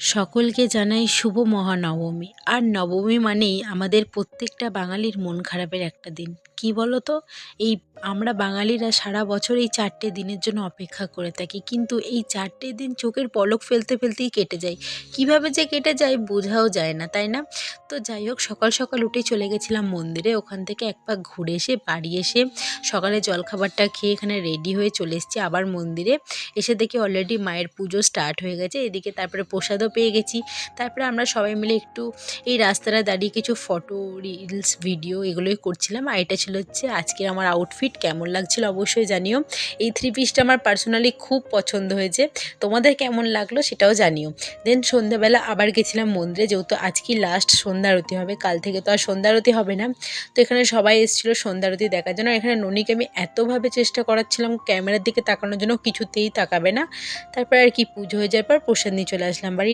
সকলকে জানাই শুভ মহানবমী। আর নবমী মানেই আমাদের প্রত্যেকটা বাঙালির মন খারাপের একটা দিন। কী বলো তো এই আমরা বাঙালিরা সারা বছর এই চারটে দিনের জন্য অপেক্ষা করে থাকি, কিন্তু এই চারটে দিন চোখের পলক ফেলতে ফেলতেই কেটে যায়। কীভাবে যে কেটে যায় বোঝাও যায় না, তাই না? তো যাই হোক, সকাল সকাল উঠে চলে গেছিলাম মন্দিরে। ওখান থেকে এক পাক ঘুরে এসে, বাড়ি এসে সকালে জলখাবারটা খেয়ে এখানে রেডি হয়ে চলে এসেছি আবার মন্দিরে। এসে দেখি অলরেডি মায়ের পুজো স্টার্ট হয়ে গেছে। এদিকে তারপরে প্রসাদও পেয়ে গেছি। তারপরে আমরা সবাই মিলে একটু এই রাস্তাটা দাঁড়িয়ে কিছু ফটো রিলস ভিডিও এগুলোই করছিলাম। আর এটা ছিল হচ্ছে আজকের আমার আউটফিট কেমন লাগছিল অবশ্যই জানিও। এই থ্রি পিসটা আমার পার্সোনালি খুব পছন্দ হয়েছে। তোমাদের কেমন লাগল সেটাও জানিও। দেন সন্ধ্যাবেলা আবার গেছিলাম মন্দিরে, যেহেতু আজকে লাস্ট সন্ধ্যা আরতি হবে, কাল থেকে তো আর সন্ধ্যা আরতি হবে না। তো এখানে সবাই এসেছিল সন্ধ্যা আরতি দেখার জন্য। এখানে ননিকে আমি এতভাবে চেষ্টা করাচ্ছিলাম ক্যামেরার দিকে তাকানোর জন্য, কিছুতেই তাকাবে না। তারপর আর কি পুজো হয়ে যাওয়ার পর প্রসাদ নিয়ে চলে আসলাম বাড়ি।